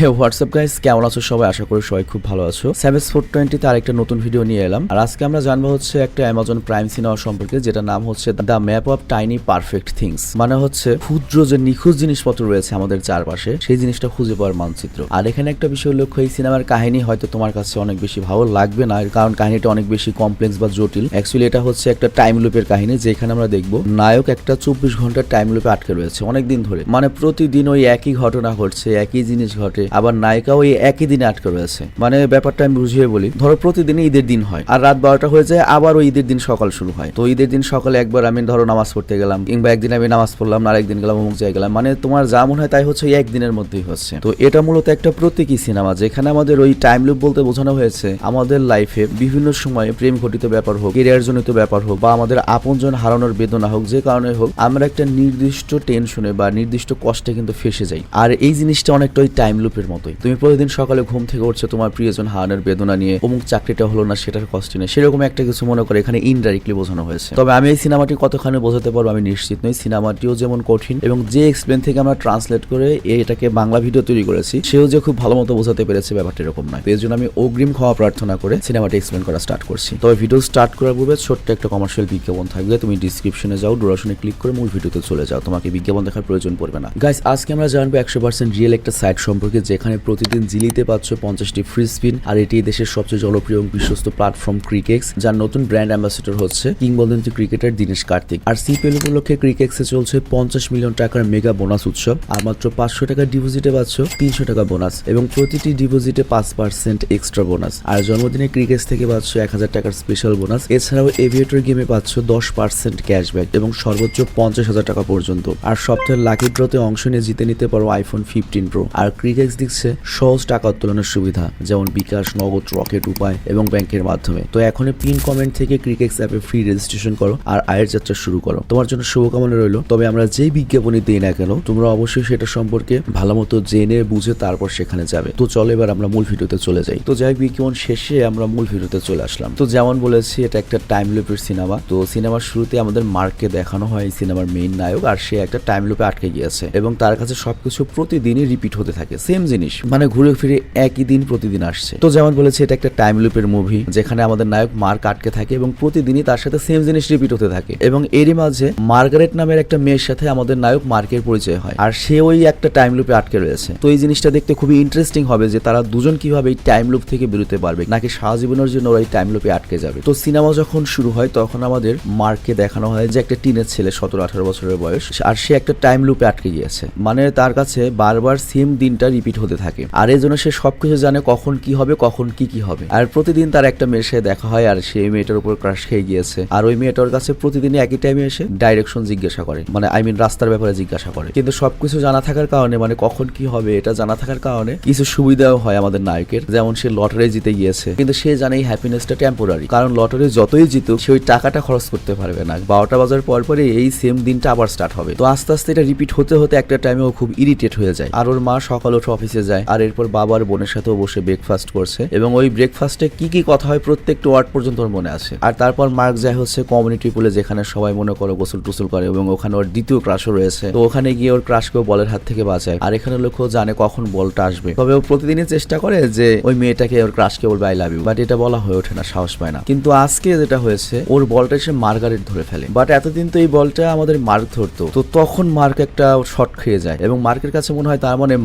হে WhatsApp guys কেমন আছো সবাই? আশা করি সবাই খুব ভালো আছো। সেভেস ফোর টোয়েন্টিতে আরেকটা নতুন ভিডিও নিয়ে এলাম। আর আজকে আমরা জানব হচ্ছে একটা অ্যামাজন প্রাইম সিনেমা সম্পর্কে যেটা নাম হচ্ছে the map of tiny perfect things মানে হচ্ছে ক্ষুদ্র যে নিখুঁত জিনিসপত্র রয়েছে আমাদের চারপাশে, সেই জিনিসটা খুঁজে পাওয়ার মানচিত্র। আর এখানে একটা বিষয় লক্ষ্য, এই সিনেমার কাহিনী হয়তো তোমার কাছে অনেক বেশি ভালো লাগবে না কারণ কাহিনীটা অনেক বেশি কমপ্লেক্স বা জটিল। অ্যাকচুয়ালি এটা হচ্ছে একটা টাইম লুপের কাহিনী, যেখানে আমরা দেখব নায়ক একটা চব্বিশ ঘণ্টার টাইম লুপে আটকে রয়েছে অনেক দিন ধরে। মানে প্রতিদিন ওই একই ঘটনা ঘটছে, একই জিনিস ঘটে আবার নায়িকা ওই একই দিনে আটকে রয়েছে। মানে ব্যাপারটা আমি বুঝিয়ে বলি, ধরো প্রতিদিনই ঈদের দিন হয়, আর রাত বারোটা হয়ে যায় আবার ওই ঈদের দিন সকাল শুরু হয়। তো ঈদের দিন সকালে একবার আমি ধরো নামাজ পড়তে গেলাম, কিংবা একদিন আমি নামাজ পড়লাম আর একদিন গেলাম, অমুক জায়গায় গেলাম মানে তোমার যা মনে হয় তাই হচ্ছে একদিনের মধ্যেই হচ্ছে। তো এটা মূলত একটা প্রতীকী সিনেমা, যেখানে আমাদের ওই টাইম লুপ বলতে বোঝানো হয়েছে, আমাদের লাইফে বিভিন্ন সময়ে প্রেম ঘটিত ব্যাপার হোক কেরিয়ার জনিত ব্যাপার হোক, বা আমাদের আপনজন হারানোর বেদনা হোক, যে কারণে হোক, আমরা একটা নির্দিষ্ট টেনশনে বা নির্দিষ্ট কষ্টে কিন্তু ফেসে যাই। আর এই জিনিসটা অনেকটা ওই টাইম লুপের মতোই। তুমি প্রতিদিন সকালে ঘুম থেকে উঠছো, তোমার প্রিয়জন হারানোর বেদনা নিয়ে, অমুক চাকরিটা হলো না সেটার কষ্ট নিয়ে সেরকম একটা কিছু মনে করে এখানে ইনডাইরেক্টলি বোঝানো হয়েছে। তবে আমি এই সিনেমাটি কতখানি বোঝাতে পারব আমি নিশ্চিত নই। সিনেমাটিও যেমন কঠিন এবং যে এক্সপ্লেন থেকে আমরা ট্রান্সলেট করে এটাকে বাংলা ভিডিও তৈরি করেছি, সেও যে খুব ভালো মতো বোঝাতে পেরেছে ব্যাপারটা এরকম নয়। এর জন্য আমি অগ্রিম ক্ষমা প্রার্থনা করে সিনেমাটি এক্সপ্লেন করা স্টার্ট করছি। তবে ভিডিও স্টার্ট করার পূর্বে ছোট্ট একটা কমার্শিয়াল বিজ্ঞাপন থাকবে। তুমি ডিসক্রিপশনে যাও ডুরাশনে ক্লিক করে মূল ভিডিওতে চলে যাও। তোমাকে বিজ্ঞাপন দেখার প্রয়োজন পড়বে না। গাইস আজকে আমরা জানব একশো পার্সেন্ট রিয়েল একটা সাইট সম্পর্কে যেখানে প্রতিদিন জিলিতে পাচ্ছ পঞ্চাশটি ফ্রি স্পিন আর এটি দেশের সবচেয়ে জনপ্রিয় এবং বিশ্বস্ত প্ল্যাটফর্ম ক্রিকেক্স যার নতুন ব্র্যান্ড অ্যাম্বাসেডর হচ্ছে কিংবদন্তি ক্রিকেটার দিনেশ কার্তিক। আর সিপিএল উপলক্ষে ক্রিকেক্সে চলছে পঞ্চাশ মিলিয়ন টাকার মেগা বোনাস উৎসব, আর মাত্র পাঁচশো টাকা ডিপোজিটে পাচ্ছ তিনশো টাকা বোনাস এবং প্রতিটি ডিপোজিটে পাঁচ পার্সেন্ট এক্সট্রা বোনাস আর জন্মদিনে ক্রিকেক্স থেকে পাচ্ছ এক হাজার টাকার স্পেশাল বোনাস এছাড়াও এভিয়েটর গেমে পাচ্ছ দশ পার্সেন্ট ক্যাশব্যাক এবং সর্বোচ্চ পঞ্চাশ হাজার টাকা পর্যন্ত। আর সপ্তাহের লাকি ড্রতে অংশ নিয়ে জিতে নিতে পারো আইফোন ফিফটিন প্রো আর ক্রিকেক্স দিচ্ছে সহজ টাকা উত্তোলনের সুবিধা, যেমন বিকাশ, নগদ, রকেট উপায় এবং ব্যাংকের মাধ্যমে। তো এখনই পিন কমেন্ট থেকে ক্রিকেক্স অ্যাপে ফ্রি রেজিস্ট্রেশন করো আর আয়ের যাত্রা শুরু করো। তোমার জন্য শুভকামনা রইল। তবে আমরা যেই বিজ্ঞাপনই দিই না কেন, তোমরা অবশ্যই সেটা সম্পর্কে ভালো মতো জেনে, বুঝে তারপর সেখানে যাবে। তো চলো এবার আমরা মূল ভিডিওতে চলে যাই। তো যাই বিজ্ঞাপন শেষে আমরা মূল ভিডিওতে চলে আসলাম। তো যেমন বলেছি, এটা একটা টাইম লুপের সিনেমা তো সিনেমার শুরুতে আমাদের মার্ককে দেখানো হয় সিনেমার মেইন নায়ক, আর সে একটা টাইম লুপে আটকে গিয়েছে। এবং তার কাছে সবকিছু প্রতিদিনই রিপিট হতে থাকে। সেম জিনিস। মানে ঘুরে ফিরে একই দিন প্রতিদিন আসছে। তো যেমন বলেছি, এটা একটা টাইম লুপের মুভি যেখানে আমাদের নায়ক মার্ক আটকে থাকে এবং প্রতিদিনই তার সাথে সেম জিনিস রিপিট হতে থাকে। এবং এরই মাঝে মার্গারেট নামের একটা মেয়ের সাথে আমাদের নায়ক মার্কের পরিচয় হয়। আর সে ওই একটা টাইম লুপে আটকে রয়েছে। তো এই জিনিসটা দেখতে খুবই ইন্টারেস্টিং হবে যে তারা দুজন কীভাবে এই টাইম লুপ থেকে বেরোতে পারবে, নাকি সারা জীবনের জন্য ওরা এই টাইম লুপে আটকে যাবে। তো সিনেমা যখন শুরু হয়, তখন আমাদের মার্ককে দেখানো হয় যে একটা টিনের ছেলে, সতেরো, আঠারো বছরের বয়স, আর সে একটা টাইম লুপে আটকে গিয়েছে। মানে তার কাছে বারবার সেম দিনটা রিপিট হতে থাকে। আর এই জন্য সে সবকিছু জানে কখন কি হবে, কখন কি কি হবে। আর প্রতিদিন তার একটা মেয়ের সাথে দেখা হয়, আর সেই মেয়েটার উপর ক্রাশ খেয়ে গিয়েছে। আর ওই মেয়েটার কাছে প্রতিদিনই একই টাইমে এসে ডাইরেকশন জিজ্ঞাসা করে। মানে আই মিন রাস্তার ব্যাপারে জিজ্ঞাসা করে। কিন্তু সবকিছু জানা থাকার কারণে মানে কখন কি হবে, এটা জানা থাকার কারণে কিছু সুবিধাও হয় আমাদের নায়কের। যেমন সে লটারি জিতে গিয়েছে। কিন্তু সে জানে এই হ্যাপিনেসটা টেম্পোরারি কারণ লটারি যতই জিতুক, সে ওই টাকাটা খরচ করতে পারবে না। বারোটা বাজার পর পরে এই সেম দিনটা আবার স্টার্ট হবে। তো আস্তে আস্তে এটা রিপিট হতে হতে একটা টাইমে ও খুব ইরিটেট হয়ে যায়। আর ওর মা সকাল উঠে অফিসে যায়। আর এরপর বাবার বোনের সাথেও বসে ব্রেকফাস্ট করছে। এবং ওই ব্রেকফাস্টে কি কি কথা হয় প্রত্যেকটা ওয়ার্ড পর্যন্ত ওর মনে আছে। আর তারপর মার্ক যায় হচ্ছে কমিউনিটি পুলে যেখানে সবাই মনে করে গোসল টুসল করে এবং ওখানে ওর দ্বিতীয় ক্রাশও রয়েছে। তো ওখানে গিয়ে ওর ক্রাশকেও বলের হাত থেকে বাঁচায়। আর এখানে লোক জানে কখন বলটা আসবে। তবে ও প্রতিদিনই চেষ্টা করে যে ওই মেয়েটাকে ওর ক্রাশকে বলবে আই লাভ ইউ বাট এটা বলা হয়ে ওঠে না, সাহস পায় না। কিন্তু আজকে যেটা হয়েছে, ওর বলটা এসে মার্গারেট ধরে ফেলে। বাট এতদিন তো এই বলটা আমাদের মার্ক ধরতো। তো তখন মার্ক একটা শট খেয়ে যায়। এবং মার্কের কাছে মনে হয় তার মানে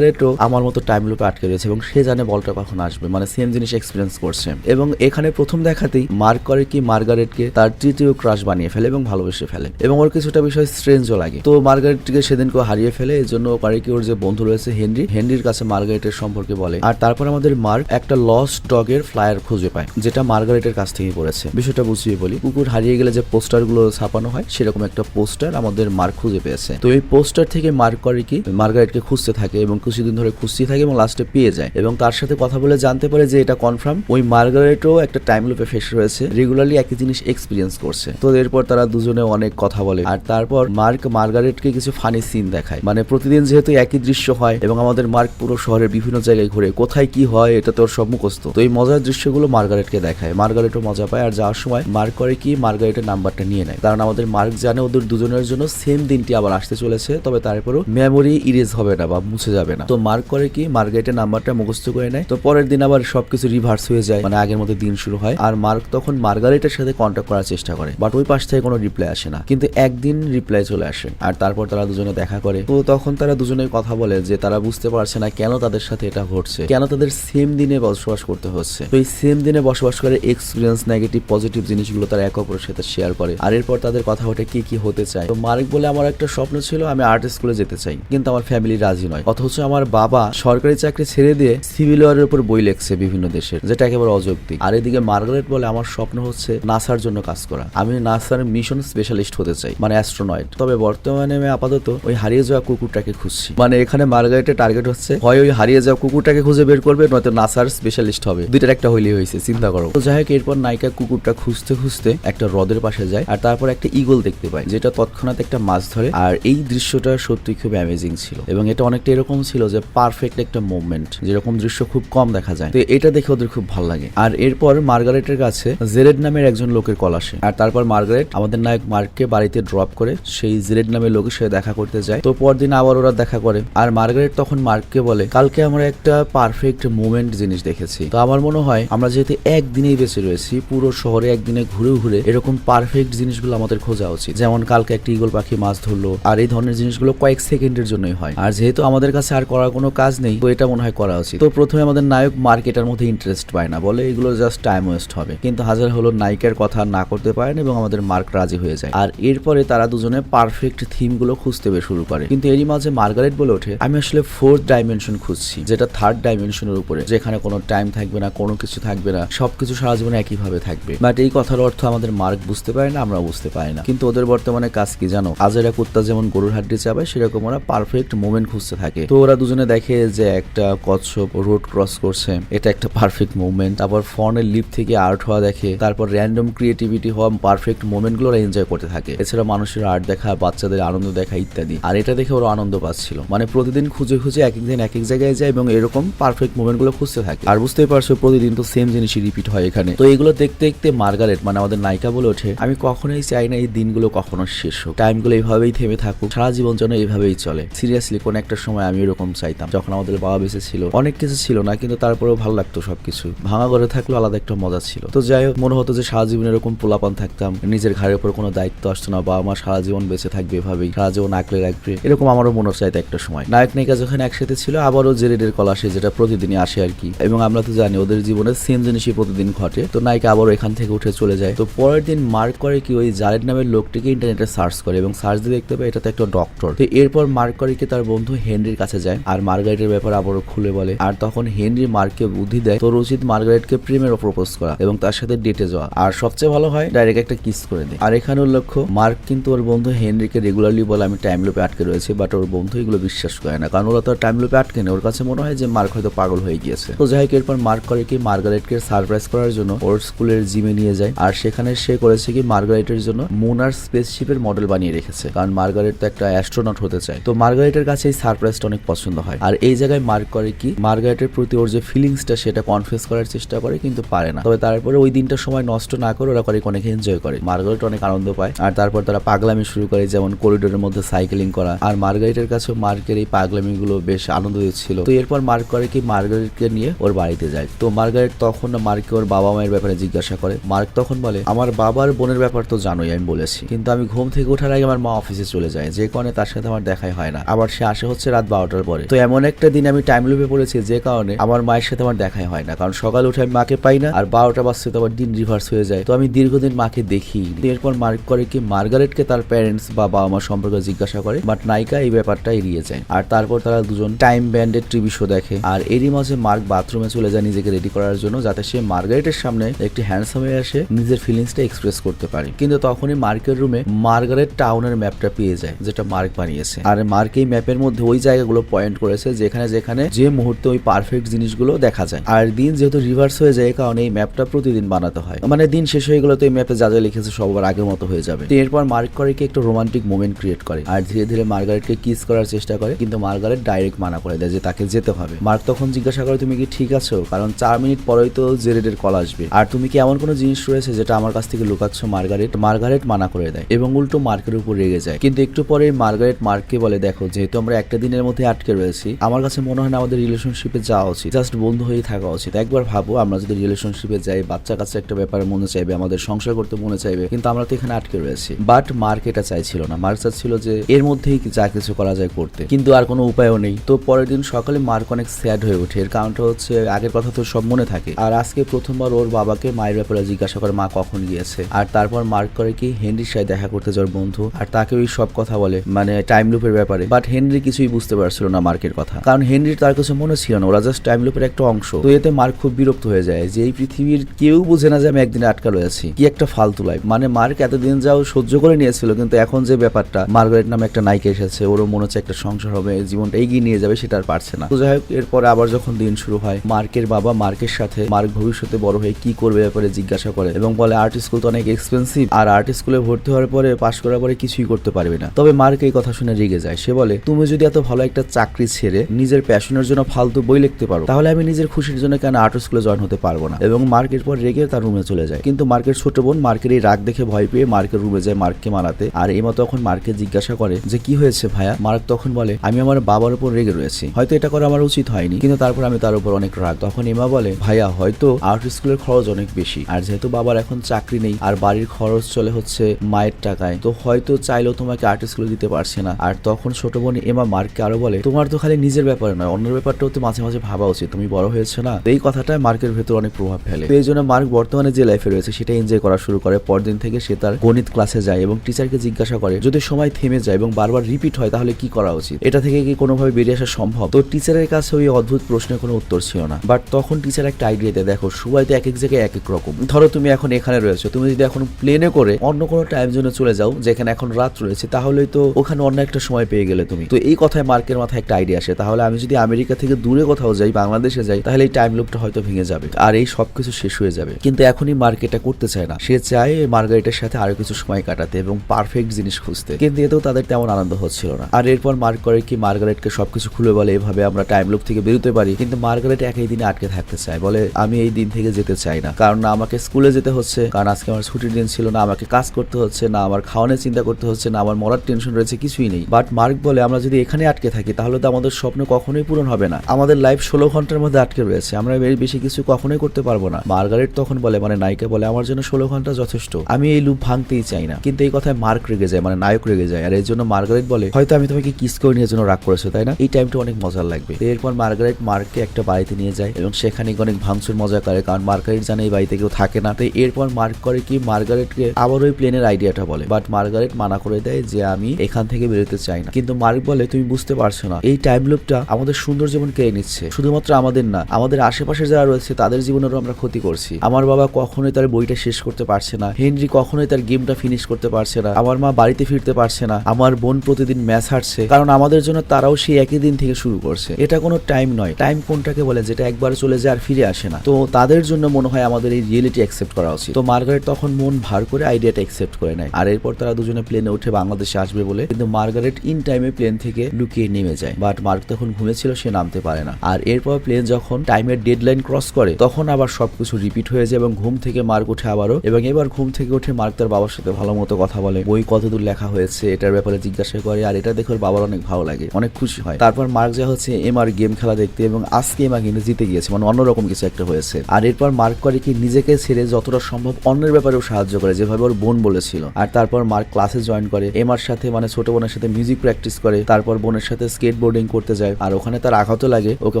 মার্গারেটও আমার মতো টাইম লুপে আটকে রয়েছে এবং সে জানে বলটা কখন আসবে। মানে সেম জিনিস এক্সপিরিয়েন্স করছে। এবং এখানে প্রথম দেখাতেই মার্ক করে কি মার্গারেটকে তার তৃতীয় ক্রাশ বানিয়ে ফেলে এবং ভালোবেসে ফেলে। এবং ওর কিছুটা বিষয় স্ট্রেঞ্জও লাগে। তো মার্গারেটকে সেদিনকে হারিয়ে ফেলে এই জন্য করে কি ওর যে বন্ধু রয়েছে হেনরি, হেনরির কাছে মার্গারেটের সম্পর্কে বলে। আর তারপর আমাদের মার্ক একটা লস্ট ডগের ফ্লায়ার খুঁজে পায়, যেটা মার্গারেটের কাছ থেকে পড়েছে। বিষয়টা বুঝিয়ে বলি, কুকুর হারিয়ে গেলে যে পোস্টারগুলো ছাপানো হয়, সেরকম একটা পোস্টার আমাদের মার্ক খুঁজে পেয়েছে। তো এই পোস্টার থেকে মার্ক করে কি, মার্গারেটকে খুঁজতে থাকে এবং কিছুদিন ধরে খুঁজতেই থাকে এবং লাস্টে পেয়ে যায়। এবং তার সাথে কথা বলে জানতে পারে যে এটা কনফার্ম ওই মার্গারেটও একটা টাইম লুপে ফেসে রয়েছে রেগুলারলি একই জিনিস এক্সপিরিয়েন্স করছে। তো এরপর তারা দুজনে অনেক কথা বলে। আর তারপর মার্ক মার্গারেটকে কিছু ফানি সিন দেখায়। মানে প্রতিদিন যেহেতু একই দৃশ্য হয় এবং আমাদের মার্ক পুরো শহরের বিভিন্ন জায়গায় ঘুরে, কোথায় কি হয় এটা তোর সব মুখস্থ। তো এই মজার দৃশ্যগুলো মার্গারেটকে দেখায়। মার্গারেটও মজা পায়। আর যাওয়ার সময় মার্ক করে কি মার্গারেটের নাম্বারটা নিয়ে নেয়। কারণ আমাদের মার্ক জানে ওদের দুজনের জন্য সেম দিনটি আবার আসতে চলেছে, তবে তারপরও মেমোরি ইরেজ হবে না বা মুছে যাবে না। তো মার্ক করে কি মার্গারেটের নাম্বারটা মুখস্থ করে নেয়। তো পরের দিন আবার সবকিছু রিভার্স হয়ে যায় মানে আগের মতো দিন শুরু হয়। আর মার্ক তখন মার্গারেটের সাথে কন্ট্যাক্ট করার চেষ্টা করে বাট ওই পাশ থেকে কোনো রিপ্লাই আসে না। কিন্তু একদিন রিপ্লাই চলে আসে, আর তারপর তারা দুজনে দেখা করে। তো তখন তারা দুজনেই কথা বলে যে তারা বুঝতে পারছে না কেন তাদের সাথে এটা ঘটছে, কেন তাদের সেম দিনে বসবাস করতে হচ্ছে। তো এই সেম দিনে বসবাস করে এক্সপিরিয়েন্স নেগেটিভ পজিটিভ জিনিসগুলো তারা একে অপরের সাথে শেয়ার করে, আর এরপর তাদের কথা ওঠে কি কি হতে চায়। তো মার্ক বলে আমার একটা স্বপ্ন ছিল, আমি আর্ট স্কুলে যেতে চাই, কিন্তু আমার ফ্যামিলি রাজি নয়, অথচ আমার বাবা সরকারি চাকরি ছেড়ে দিয়ে সিভিল ওয়ারের উপর বই লেখছে বিভিন্ন দেশের, যেটা একেবারে অযৌক্তিক। আর এদিকে মার্গারেট বলে, আমার স্বপ্ন হচ্ছে নাসার জন্য কাজ করা। আমি নাসার মিশন স্পেশালিস্ট হতে চাই মানে অ্যাস্ট্রোনয়েড তবে বর্তমানে আমি আপাতত ওই হারিয়ে যাওয়া কুকুরটাকে খুঁজছি। মানে এখানে মার্গারেটের টার্গেট হচ্ছে, হয় ওই হারিয়ে যাওয়া কুকুরটাকে খুঁজে বের করবে, নয়তো নাসার স্পেশালিস্ট হবে। দুইটার একটা হইলেই হয়েছে, চিন্তা করো। তো যাই হোক, এরপর নায়িকা কুকুরটা খুঁজতে খুঁজতে একটা হ্রদের পাশে যায়, আর তারপর একটা ইগল দেখতে পায়, যেটা তৎক্ষণাৎ একটা মাছ ধরে। আর এই দৃশ্যটা সত্যি খুব অ্যামেজিং ছিল। এবং এটা অনেকটা এরকম ছিল যে পারফেক্ট একটা মুভমেন্ট যেরকম দৃশ্য খুব কম দেখা যায়। তো এটা দেখে ওদের খুব ভালো লাগে। আর এরপর মার্গারেটের কাছে জেরেড নামের একজন লোকের কল আসে। আর তারপর মার্গারেট আমাদের নায়ক মার্ককে বাড়িতে ড্রপ করে সেই জেরেড নামের লোকের সাথে দেখা করতে যায়। তো পরদিন আবার ওরা দেখা করে। আর মার্গারেট তখন মার্ককে বলে, কালকে আমরা একটা পারফেক্ট মুভমেন্ট জিনিস দেখেছি। তো আমার মনে হয় আমরা যেহেতু একদিনেই বেঁচে রয়েছি, পুরো শহরে একদিনে ঘুরে ঘুরে এরকম পারফেক্ট জিনিসগুলো আমাদের খোঁজা উচিত। যেমন কালকে একটা ইগল পাখি মাছ ধরলো। আর এই ধরনের জিনিসগুলো কয়েক সেকেন্ডের জন্যই হয়। আর যেহেতু আমাদের কাছে আর করার কোনো কাজ নেই। তো এটা মনে হয় করা উচিত। তো প্রথমে আমাদের নায়ক মার্কেটার মধ্যে ইন্টারেস্ট পায় না। বলে এগুলো জাস্ট টাইম ওয়েস্ট হবে। কিন্তু হাজার হলো নায়িকার কথা না করতে পারেন এবং আমাদের মার্ক রাজি হয়ে যায়। আর এরপরে তারা দুজনে পারফেক্ট থিমগুলো খুঁজতে বের শুরু করে। কিন্তু এরই মাঝে মার্গারেট বলে ওঠে, আমি আসলে ফোর্থ ডাইমেনশন খুঁজছি, যেটা থার্ড ডাইমেনশনের উপরে। যেখানে কোনো টাইম থাকবে না, কোনো কিছু থাকবে না। সবকিছু সারা জীবনে একইভাবে থাকবে। বাট এই কথার অর্থ আমাদের মার্ক বুঝতে পারে না আমরা বুঝতে পারি না। কিন্তু ওদের বর্তমানে কাজ কি জানো? আজেরা কুত্তা যেমন গরুর হাড্ডি চাবায় সেরকম ওরা পারফেক্ট মোমেন্ট খুঁজতে থাকে। তো ওরা দুজনে দেখে যে একটা কচ্ছপ রোড ক্রস করছে। এটা একটা পারফেক্ট মুভমেন্ট তারপর ফর্নের লিপ থেকে আর্ট হওয়া দেখে, তারপর র্যান্ডম ক্রিয়েটিভিটি হওয়া পারফেক্ট মোমেন্টগুলো এনজয় করতে থাকে। এছাড়া মানুষের আর্ট দেখা, বাচ্চাদের আনন্দ দেখা ইত্যাদি। আর এটা দেখে ওরা আনন্দ পাচ্ছিল। মানে প্রতিদিন খুঁজে খুঁজে এক এক দিন, এক এক জায়গায় যায় এবং এরকম পারফেক্ট মোমেন্টগুলো খুঁজতে থাকে। আর বুঝতেই পারছ, প্রতিদিন তো সেম জিনিসই রিপিট হয় এখানে। তো এগুলো দেখতে দেখতে মার্গারেট মানে আমাদের নায়িকা বলে ওঠে, আমি কখনোই চাই না এই দিনগুলো কখনো শেষ হোক। টাইমগুলো এইভাবেই থেমে থাকুক। সারা জীবন যেন এইভাবেই চলে। সিরিয়াসলি কোন একটা সময় আমি এরকম চাইতাম যখন আমাদের বাবা বেঁচে ছিল। অনেক কিছু ছিল না, কিন্তু তারপরেও ভালো লাগতো সবকিছু। ভাঙা ঘরে থাকলেও আলাদা একটা মজা ছিল। তো যাই হোক, মনে হতো যে সারা জীবন এরকম পোলাপান থাকতাম। নিজের ঘাড়ের উপর কোনো দায়িত্ব আসতো না, বাবা মা সারা জীবন বেঁচে থাকবে এভাবেই। সারা জীবন আঁকলে রাখবে। এরকম আমারও মনে চাইতো একটা সময়। নায়ক নায়িকা যখন একসাথে ছিল, আবারও জেরেডের কল আসে, যেটা প্রতিদিনই আসে আর কি। এবং আমরা তো জানি ওদের জীবনে সেম জিনিসই প্রতিদিন ঘটে। তো নায়িকা আবারও এখান থেকে উঠে চলে যায়। তো পরের দিন মার্ক করে কি, ওই জারেড নামের লোকটিকে ইন্টারনেটে সার্চ করে এবং সার্চ দিয়ে দেখতে পায় এটা তো একটা ডক্টর। তো এরপর মার্ক করে কি, তার বন্ধু হেনরির কাছে যায়। আর মার্গারেটের ব্যাপার আবারও খুলে বলে। আর তখন হেনরি মার্ককে বুদ্ধি দেয় তোর উচিত মার্গারেটকে প্রেমের প্রপোজ করা এবং তার সাথে ডেটে যাওয়া। আর সবচেয়ে ভালো হয় ডাইরেক্ট একটা কিস করে দেয়। আর এখানে উল্লেখ্য মার্ক কিন্তু ওর বন্ধু হেনরিকে রেগুলারলি বলে, আমি টাইম লুপে আটকে রয়েছে বাট ওর বন্ধু এগুলো বিশ্বাস করে না। কারণ ওরা তো টাইম লুপে আটকে নেই। ওর কাছে মনে হয় যে মার্ক হয়তো পাগল হয়ে গিয়েছে। তো যাই হোক, এরপর মার্ক করে কি মার্গারেটকে সারপ্রাইজ করার জন্য ওর স্কুলের জিমে নিয়ে যায়। আর সেখানে সে করেছে কি মার্গারেটের জন্য মুনার স্পেসশিপের মডেল বানিয়ে রেখেছে। কারণ মার্গারেট তো একটা অ্যাস্ট্রোনট হতে চায়। তো মার্গারেটের কাছে এই সারপ্রাইজটা অনেক পছন্দ হয়। আর এই জায়গায় মার্ক করে কি? মার্গারেটের প্রতি ওর যে ফিলিংসটা সেটা কনফেস করার চেষ্টা করে, কিন্তু পারে না। তবে তারপরে ওই দিনটা সময় নষ্ট না করে ওরা করে অনেক এনজয় করে। মার্গারেট অনেক আনন্দ পায়। আর তারপর তারা পাগলামি শুরু করে, যেমন করিডোরের মধ্যে সাইকেলিং করা। আর মার্গারেটের কাছে মার্কের এই পাগলামি গুলো বেশ আনন্দ দিচ্ছিল। তো এরপর মার্ক করে কি মার্গারেটকে নিয়ে ওর বাড়িতে যায়। তো মার্গারেট তখন মার্ককে ওর বাবা মায়ের ব্যাপারে জিজ্ঞাসা করে। মার্ক তখন বলে, আমার বাবার বোনের ব্যাপার তো জানোই, আমি বলেছি। কিন্তু আমি ঘুম থেকে ওঠার আগে আমার মা অফিসে চলে যায়। যে কারণে তার সাথে আমার দেখাই হয় না। আবার সে আসে হচ্ছে রাত বারোটার পরে। তো এমন একটা দিন আমি টাইম লুপে পড়েছি যে কারণে আমার মায়ের সাথে আমার দেখাই হয় না। কারণ সকালে উঠে আমি মাকে পাই না আর বারোটা বাজতে তো আবার দিন রিভার্স হয়ে যায়। তো আমি দীর্ঘদিন মাকে দেখি এরপর মার্ক করে কি মার্গারেটকে তার প্যারেন্টস বা বাবা মা সম্পর্কে জিজ্ঞাসা করে বাট নায়িকা এই ব্যাপারটা এড়িয়ে যায়। আর তারপর তারা দুজন টাইম ব্যান্ডের টিভি শো দেখে। আর এরই মাঝে মার্ক বাথরুমে চলে যায় নিজেকে রেডি করার জন্য, যাতে সে মার্গারেটের সামনে একটি হ্যান্ডসাম হয়ে আসে নিজের ফিলিংসটা এক্সপ্রেস করতে পারে। কিন্তু তখনই মার্কের রুমে মার্গারেট টাউনের ম্যাপটা পেয়ে যায়, যেটা মার্ক বানিয়েছে। আর মার্ক এই ম্যাপের মধ্যে ওই জায়গাগুলো পয়েন্ট করেছে, যেখানে যেখানে যে মুহূর্তে ওই পারফেক্ট জিনিসগুলো দেখা যায়। আর দিন যেহেতু রিভার্স হয়ে যায় কারণে এই ম্যাপটা প্রতিদিন বানাতে হয়। মানে দিন শেষ হয়ে গেলে তো এই ম্যাপে যা যা লিখেছে সবার আগের মতো হয়ে যাবে। এরপর মার্ক করে কি একটা রোমান্টিক মোমেন্ট ক্রিয়েট করে। আর ধীরে ধীরে মার্গারেটকে কিস করার চেষ্টা করে, কিন্তু মার্গারেট ডাইরেক্ট মানা করে দেয় যে তাকে যেতে হবে। মার্ক তখন জিজ্ঞাসা করে, তুমি কি ঠিক আছো? কারণ চার মিনিট পরেই তো জেরেডের কল আসবে। আর তুমি কি এমন কোনো জিনিস রয়েছে যেটা আমার কাছ থেকে লুকাচ্ছ? মার্গারেট মার্গারেট মানা করে দেয় এবং উল্টো মার্কের উপর রেগে যায়। কিন্তু একটু পরে মার্গারেট মার্ককে বলে, দেখো, যেহেতু আমরা একটা দিনের মধ্যে আটকে রয়েছি করেছি আমার কাছে মনে হয় না আমাদের রিলেশনশিপে যাওয়া উচিত। জাস্ট বন্ধু হয়েই থাকা উচিত। একবার ভাবো, আমরা যদি রিলেশনশিপে যাই, বাচ্চা কাছে একটা ব্যাপারে মনে চাইবে, আমাদের সংসার করতে মনে চাইবে, কিন্তু আমরা তো এখানে আটকে রয়েছি। বাট মার্ক এটা চাইছিল না। মার্ক চাচ্ছিল যে, এর মধ্যেই যা কিছু করা যায় করতে। কিন্তু আর কোনো উপায়ও নেই। তো পরের দিন সকালে মার্ক অনেক স্যাড হয়ে ওঠে। এর কারণটা হচ্ছে, আগের কথা তো সব মনে থাকে। আর আজকে প্রথমবার ওর বাবাকে মায়ের ব্যাপারে জিজ্ঞাসা করে মা কখন গিয়েছে। আর তারপর মার্ক করে কি, হেনরির সাথে দেখা করতে যাওয়ার বন্ধু। আর তাকে ওই সব কথা বলে মানে টাইম লুপের ব্যাপারে। বাট হেনরি কিছুই বুঝতে পারছিল না মার্কের কথা। কারণ হেনরির তার কাছে মনে ছিল না, ওরা জাস্ট টাইম লুপের একটা অংশ। তো এতে মার্ক খুব বিরক্ত হয়ে যায় যে এই পৃথিবীর কেউ বুঝে না যে আমি একদিনে আটকা রয়েছি কি একটা ফালতু লাইফ মানে মার্ক এতদিন যাও সহ্য করে নিয়েছিল, কিন্তু এখন যে ব্যাপারটা, মার্গারেট নামে একটা নায়িকা এসেছে, ওরও মনে হচ্ছে একটা সংসার হবে, জীবনটা এগিয়ে নিয়ে যাবে, সেটা আর পারছে না। তো যাই হোক, এরপরে আবার যখন দিন শুরু হয়, মার্কের বাবা মার্কের সাথে, মার্ক ভবিষ্যতে বড় হয়ে কি করবে ব্যাপারে জিজ্ঞাসা করে এবং বলে আর্ট স্কুল তো অনেক এক্সপেন্সিভ আর আর্ট স্কুলে ভর্তি হওয়ার পরে পাশ করার পরে কিছুই করতে পারবে না। তবে মার্ক এই কথা শুনে রেগে যায়। সে বলে, তুমি যদি এত ভালো একটা চাকরি ছেড়ে নিজের প্যাশনের জন্য ফালতু বই লিখতে পারো। তাহলে আমি নিজের খুশির জন্য কেন আর্ট স্কুলে জয়েন হতে পারব না? এবং মার্কের পর রেগে তার রুমে চলে যায়। কিন্তু মার্কের ছোট বোন মার্কের এই রাগ দেখে ভয় পেয়ে মার্কের রুমে যায় মার্ককে মারাতে। আর এমা তখন মার্ককে জিজ্ঞাসা করে যে, কি হয়েছে ভাইয়া? মার্ক তখন বলে, আমি আমার বাবার উপর রেগে রয়েছি। হয়তো এটা করা আমার উচিত হয়নি, কিন্তু তারপর আমি তার উপর অনেক রাগ। তখন এমা বলে, ভাইয়া, হয়তো আর্ট স্কুলের খরচ অনেক বেশি। আর যেহেতু বাবার এখন চাকরি নেই, আর বাড়ির খরচ চলে হচ্ছে মায়ের টাকায়, তো হয়তো চাইলেও তোমাকে আর্ট স্কুলে দিতে পারছে না। আর তখন ছোট বোন এমা মার্ককে আরও বলে, তোমার তো খালি নিজের ব্যাপারে নয়, অন্যের ব্যাপারটাও তো মাঝে মাঝে ভাবা উচিত। তুমি বড় হয়েছে না? এই কথাটা মার্কের ভেতর অনেক প্রভাব ফেলে। তো এই জন্য মার্ক বর্তমানে যে লাইফে রয়েছে, সেটা এনজয় করা শুরু করে। পরদিন থেকে সে তার গণিত ক্লাসে যায় এবং টিচারকে জিজ্ঞাসা করে, যদি সময় থেমে যায় এবং বারবার রিপিট হয়, তাহলে কি করা উচিত? এটা থেকে কি কোনোভাবে বেরিয়ে আসা সম্ভব? তো টিচারের কাছে ওই অদ্ভুত প্রশ্নের কোনো উত্তর ছিল না। বাট তখন টিচার একটা আইডিয়া দেয়, দেখো, সবাই তো এক এক জায়গায় এক এক রকম। ধরো তুমি এখন এখানে রয়েছো, তুমি যদি এখন প্লেনে করে অন্য কোনো টাইম জোনে চলে যাও, যেখানে এখন রাত রয়েছে, তাহলেই তো ওখানে অন্য একটা সময় পেয়ে গেলে তুমি। তো এই কথায় মার্কের মাথায় একটা আইডিয়া আসে, তাহলে আমি যদি আমেরিকা থেকে দূরে কোথাও যাই, বাংলাদেশে যাই, তাহলে এই টাইম লুপটা হয়তো ভেঙে যাবে। আর এই সবকিছু শেষ হয়ে যাবে। কিন্তু এখনই মার্কেটটা করতে চায় না। সে চায় মার্গারেটের সাথে আরও কিছু সময় কাটাতে এবং পারফেক্ট জিনিস খুঁজতে। কিন্তু এতেও তাদের তেমন আনন্দ হচ্ছিল না। আর এরপর মার্ক করে কি মার্গারেটকে সবকিছু খুলে বলে, এভাবে আমরা টাইম লুপ থেকে বেরোতে পারি। কিন্তু মার্গারেট একই দিনে আটকে থাকতে চায়। বলে, আমি এই দিন থেকে যেতে চাই না। কারণ না আমাকে স্কুলে যেতে হচ্ছে, কারণ আজকে আমার ছুটির দিন ছিল, না আমাকে কাজ করতে হচ্ছে, না আমার খাওয়ানোর চিন্তা করতে হচ্ছে, না আমার মরার টেনশন রয়েছে, কিছুই নেই। বাট মার্ক বলে, আমরা যদি এখানে আটকে থাকি, তাহলে তো আমাদের স্বপ্ন কখনোই পূরণ হবে না। আমাদের লাইফ ষোলো ঘণ্টার মধ্যে আটকে রয়েছে। আমরা এর বেশি কিছু কখনোই করতে পারব না। মার্গারেট তখন বলে মানে নায়িকা বলে, আমার জন্য ষোলো ঘণ্টা যথেষ্ট। আমি এই লুপ ভাঙতেই চাই না। কিন্তু এই কথায় মার্ক রেগে যায় মানে নায়ক রেগে যায়। আর এর জন্য মার্গারেট বলে, হয়তো আমি তোমাকে কিস করে নিয়ে জন্য রাগ করেছ, তাই না? এই টাইমটা অনেক মজার লাগবে। এরপর মার্গারেট মার্ককে একটা বাড়িতে নিয়ে যায় এবং সেখানে অনেক ভাঙচুর মজা করে, কারণ মার্গারেট জানে এই বাড়িতে কেউ থাকে না। তো এরপর মার্ক করে কি, মার্গারেটকে আবার ওই প্লেনের আইডিয়াটা বলে। বাট মার্গারেট মানা করে দেয় যে, আমি এখান থেকে বেরোতে চাই না। কিন্তু মার্ক বলে, তুমি বুঝতে পারছ না। এই টাইম লুপটা আমাদের সুন্দর জীবন কেড়ে নিচ্ছে। শুধুমাত্র আমাদের না, আমাদের আশেপাশে যারা রয়েছে, তাদের জীবনেরও আমরা ক্ষতি করছি। আমার বাবা কখনোই তার বইটা শেষ করতে পারছে না। হেনরি কখনোই তার গেমটা ফিনিশ করতে পারছে না। আমার মা বাড়িতে ফিরতে পারছে না। আমার বোন প্রতিদিন ম্যাচ হারছে কারণ আমাদের জন্য তারাও সেই একই দিন থেকে শুরু করছে। এটা কোনো টাইম নয়। টাইম কোনটাকে বলে? যেটা একবার চলে যায় আর ফিরে আসে না। তো তাদের জন্য মনে হয় আমাদের এই রিয়েলিটি অ্যাকসেপ্ট করা উচিত। তো মার্গারেট তখন মন ভার করে আইডিয়াটা অ্যাকসেপ্ট করে নেয়। আর এরপর তারা দুজনে প্লেনে উঠে বাংলাদেশে আসবে বলে। কিন্তু মার্গারেট ইন টাইমে প্লেন থেকে লুকিয়ে নেমে যায়। বাট মার্ক তখন ঘুমেছিল, সে নামতে পারে না। আর এরপর প্লেন যখন টাইমের ডেডলাইন ক্রস করে, তখন আবার সবকিছু রিপিট হয়ে যায় এবং ঘুম থেকে মার্ক উঠে আবারও। এবং এবার ঘুম থেকে উঠে মার্ক তার বাবার সাথে ভালো মতো কথা বলে। বই কতদূর লেখা হয়েছে, এটার ব্যাপারে জিজ্ঞাসা করে, আর এটা দেখে বাবার অনেক ভালো লাগে, অনেক খুশি হয়। তারপর মার্ক যা হচ্ছে এমআর গেম খেলা দেখতে এবং আজকে এমা কিন্তু জিতে গিয়েছে মানে অন্যরকম কিছু একটা হয়েছে। আর এরপর মার্ক করে কি, নিজেকে ছেড়ে যতটা সম্ভব অন্যের ব্যাপারেও সাহায্য করে, যেভাবে ওর বোন বলেছিল। আর তারপর মার্ক ক্লাসে জয়েন করে এমার সাথে মানে ছোট বোনের সাথে মিউজিক প্র্যাকটিস করে, তারপর বোনের সাথে স্কেট বোর্ডিং করতে যায়। আর ওখানে তার আঘাত লাগে। ওকে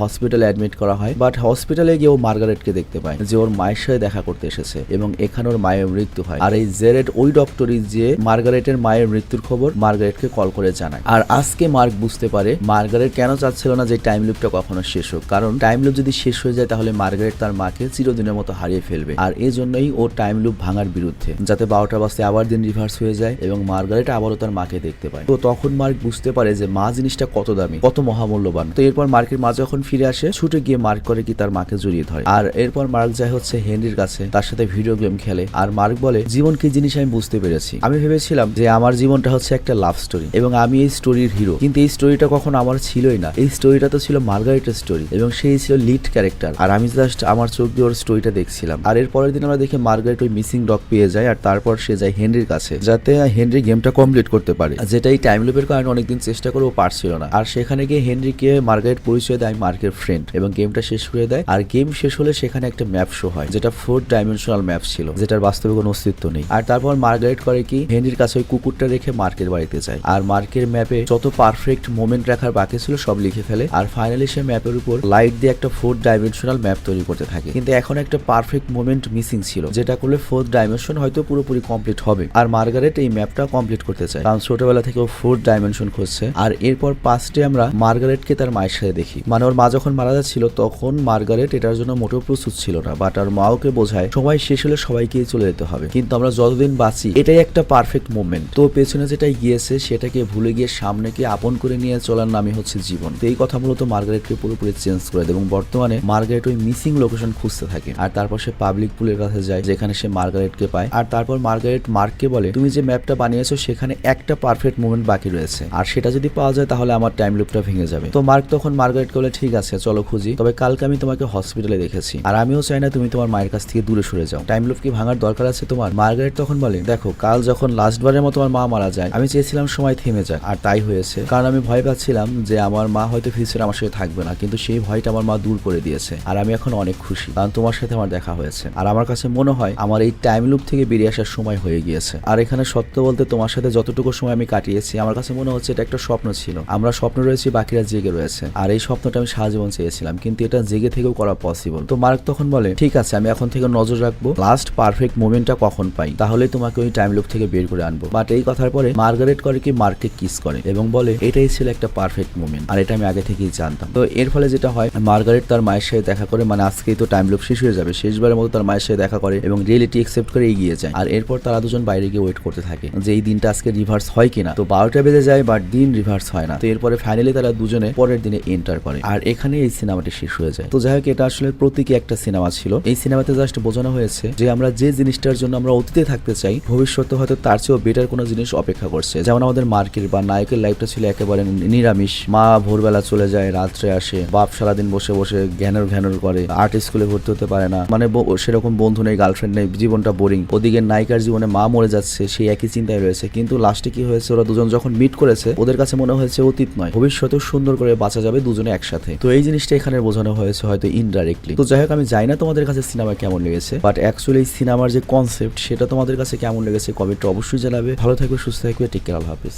হসপিটালে অ্যাডমিট করা হয়। বাট হসপিটালে গিয়ে ও মার্গারেটকে দেখতে পায়, যে ওর মায়ের সাথে দেখা করতে এসেছে এবং এখানে ওর মায়ের মৃত্যু হয়। আর এই জেরেড ওই ডক্টরই যে মার্গারেটের মায়ের মৃত্যুর খবর মার্গারেটকে কল করে জানায়। আর আজকে মার্ক বুঝতে পারে, মার্গারেট কেন চাচ্ছিল না যে টাইম লুপটা কখনো শেষ হোক। কারণ টাইম লুপ যদি শেষ হয়ে যায়, তাহলে মার্গারেট তার মাকে চিরদিনের মতো হারিয়ে ফেলবে। আর এই জন্যই ও টাইম লুপ ভাঙার বিরুদ্ধে, যাতে বারোটা বাজতে আবার দিন রিভার্স হয়ে যায় এবং মার্গারেট আবারও তার মাকে দেখতে পায়। তো তখন মার্ক বুঝতে পারে যে মা জিনিসটা কত দামি। কত মহামূল্যবান। তো এরপর মার্কের মা যখন ফিরে আসে, ছুটে গিয়ে মার্ক করে কি তার মাকে জড়িয়ে ধরে। আর এরপর মার্ক যায় হচ্ছে হেনরির কাছে, তার সাথে ভিডিও গেম খেলে। আর মার্ক বলে, জীবন কি জিনিস আমি বুঝতে পেরেছি? আমি ভেবেছিলাম যে আমার জীবনটা হচ্ছে একটা লাভ স্টোরি, এবং আমি এই স্টোরির হিরো। কিন্তু এই স্টোরিটা কখনো আমার ছিলই না। এই স্টোরিটা তো ছিল মার্গারেটের স্টোরি, এবং সেই ছিল লিড ক্যারেক্টার। আর আমি জাস্ট আমার চোখ দিয়ে ওর স্টোরিটা দেখছিলাম। আর এর পরের দিন আমরা দেখি মার্গারেট ওই মিসিং ডগ পেয়ে যায়, আর তারপর সে যায় হেনরির কাছে, যাতে হেনরি গেমটা কমপ্লিট করতে পারে। যেটা এই টাইম লুপের কারণে অনেকদিন চেষ্টা করেও পারছিল না। আর সেখানে সেখানে গিয়ে হেনরিকে মার্গারেট পরিচয় দেয় মার্কের ফ্রেন্ড এবং গেমটা শেষ করে দেয় আর গেম শেষ হলে সেখানে একটা ম্যাপ শো হয়, যেটা ফোর ডাইমেনশনাল ম্যাপ ছিল, যেটার বাস্তবে কোনো অস্তিত্ব নেই। আর তারপর মার্গারেট করে কি, হেনরির কাছে ওই কুকুরটা রেখে মার্কের বাড়িতে যায়। আর মার্কের ম্যাপে যত পারফেক্ট মোমেন্ট রাখার বাকি ছিল সব লিখে ফেলে। আর ফাইনালি সে ম্যাপের উপর লাইট দিয়ে একটা ফোর ডাইমেনশনাল ম্যাপ তৈরি করতে থাকে। কিন্তু এখন একটা পারফেক্ট মোমেন্ট মিসিং ছিল, যেটা করলে ফোর্থ ডাইমেনশন হয়তো পুরোপুরি কমপ্লিট হবে। আর মার্গারেট এই ম্যাপটা কমপ্লিট করতে চায়। কারণ ছোটবেলা থেকে ও ফোর্থ ডাইমেনশন খুঁজছে। আর এরপর পাঁচটে আমরা মার্গারেটকে তার মায়ের সাথে দেখি। মানে ওর মা যখন মারা যাচ্ছিল, তখন মার্গারেট এটার জন্য মোটেও প্রস্তুত ছিল না বাট আর মা ওকে বোঝায়, সময় শেষ হলে সবাইকে চলে যেতে হবে। কিন্তু আমরা যতদিন বাঁচি, এটাই একটা পারফেক্ট মুভমেন্ট তো পেছনে যেটা গিয়েছে, সেটাকে ভুলে গিয়ে সামনেকে আপন করে নিয়ে চলার নামই হচ্ছে জীবন। তো এই কথা মূলত মার্গারেটকে পুরোপুরি চেঞ্জ করে দেয় এবং বর্তমানে মার্গারেট ওই মিসিং লোকেশন খুঁজতে থাকে। আর তারপর সে পাবলিক পুলের কাছে যায়, যেখানে সে মার্গারেটকে পায়। আর তারপর মার্গারেট মার্ককে বলে, তুমি যে ম্যাপটা বানিয়েছো, সেখানে একটা পারফেক্ট মুভমেন্ট বাকি রয়েছে। আর সেটা যদি পাওয়া যায়, তাহলে আমার টাইম লুপটা ভেঙে যাবে। তো মার্ক তখন মার্গারেটকে বলে ঠিক আছে, চলো খুঁজি। তবে কালকে আমি তোমাকে হসপিটালে দেখেছি। আর আমিও চাই না তুমি তোমার মায়ের কাছ থেকে দূরে সরে যাও। টাইম লুপ কি ভাঙার দরকার আছে তোমার? মার্গারেট তখন বলে, দেখো, কাল যখন লাস্ট বারের মতো আমার মা মারা যায়, আমি চেয়েছিলাম সময় থেমে যাক, আর তাই হয়েছে। কারণ আমি ভয় পাচ্ছিলাম যে আমার মা হয়তো ফিউচারে আমার সাথে থাকবে না। কিন্তু সেই ভয়টা আমার মা দূর করে দিয়েছে। আর আমি এখন অনেক খুশি, কারণ তোমার সাথে আমার দেখা হয়েছে। আর আমার কাছে মনে হয়, আমার এই টাইম লুপ থেকে বেরিয়ে আসার সময় হয়ে গিয়েছে। আর এখানে সত্য বলতে তোমার সাথে যতটুকু সময় আমি কাটিয়েছি, আমার কাছে মনে হচ্ছে এটা একটা স্বপ্ন ছিল। আমরা স্বপ্ন রয়েছি বাকিরা জেগে রয়েছে। আর এই স্বপ্নটা আমি সারা জীবন চেয়েছিলাম, কিন্তু এটা জেগে থেকেও করা পসিবল তো মার্ক তখন বলে, ঠিক আছে, আমি এখন থেকে নজর রাখব লাস্ট পারফেক্ট মোমেন্টটা কখন পাই? তাহলে তোমাকে ওই টাইম লুপ থেকে বের করে আনব। বাট এই কথার পরে মার্গারেট করে কি, মার্ককে কিস করে এবং বলে, এটাই ছিল একটা পারফেক্ট মোমেন্ট আর এটা আমি আগে থেকেই জানতাম। তো এর ফলে যেটা হয়, মার্গারেট তার মায়ের সাথে দেখা করে মানে আজকেই তো টাইম লুপ শেষ হয়ে যাবে, শেষবারের মতো তার মায়ের সাথে দেখা করে এবং রিয়েলিটি একসেপ্ট করে এগিয়ে যায়। আর এরপর তারা দুজন বাইরে গিয়ে ওয়েট করতে থাকে, যে এই দিনটা আজকে রিভার্স হয় কিনা। তো বারোটা বেজে যায় বাট দিন রিভার্স হয় না। তো এরপরে ফাইনালি তারা দুজনে পরের দিনে এন্টার করে। আর এখানে এই সিনেমাটি শেষ হয়ে যায়। তো যাই হোক এটা আসলে প্রতীকী একটা সিনেমা ছিল। এই সিনেমাতে জাস্ট বোঝানো হয়েছে যে আমরা যে জিনিসটার জন্য আমরা অতীতে থাকতে চাই, ভবিষ্যতে হয়তো তার চেয়েও বেটার কোনো জিনিস অপেক্ষা করছে। যেমন আমাদের মার্কেট বা নায়কের লাইফটা ছিল একেবারে নিরামিষ। মা ভোরবেলা চলে যায়, রাত্রে আসে। বাপ সারাদিন বসে বসে ঘ্যানর ঘ্যানর করে। আর্ট স্কুলে ভর্তি হতে পারে না। মানে সেরকম বন্ধু নেই গার্লফ্রেন্ড নেই, জীবনটা বোরিং ওদিকে নায়িকার জীবনে মা মরে যাচ্ছে, সেই একই চিন্তায় রয়েছে। কিন্তু লাস্টে কি হয়েছে? ওরা দুজন যখন মিট করেছে, ওদের কাছে মনে হয়েছে অতীত নয় ভবিষ্যতেও সুন্দর করে বাঁচা যাবে দুজনে একসাথে। তো এই জিনিসটা এখানে বোঝানো হয়েছে হয়তো ইনডাইরেক্টলি তো যাই হোক, আমি জানি না তোমাদের কাছে সিনেমা কেমন লেগেছে বাট অ্যাকচুয়ালি এই সিনেমার যে কনসেপ্ট সেটা তোমাদের কাছে কেমন লেগেছে কমেন্টটা অবশ্যই জানাবে। ভালো থাকবে, সুস্থ থাকবে টেক কেয়ার হাফিজ।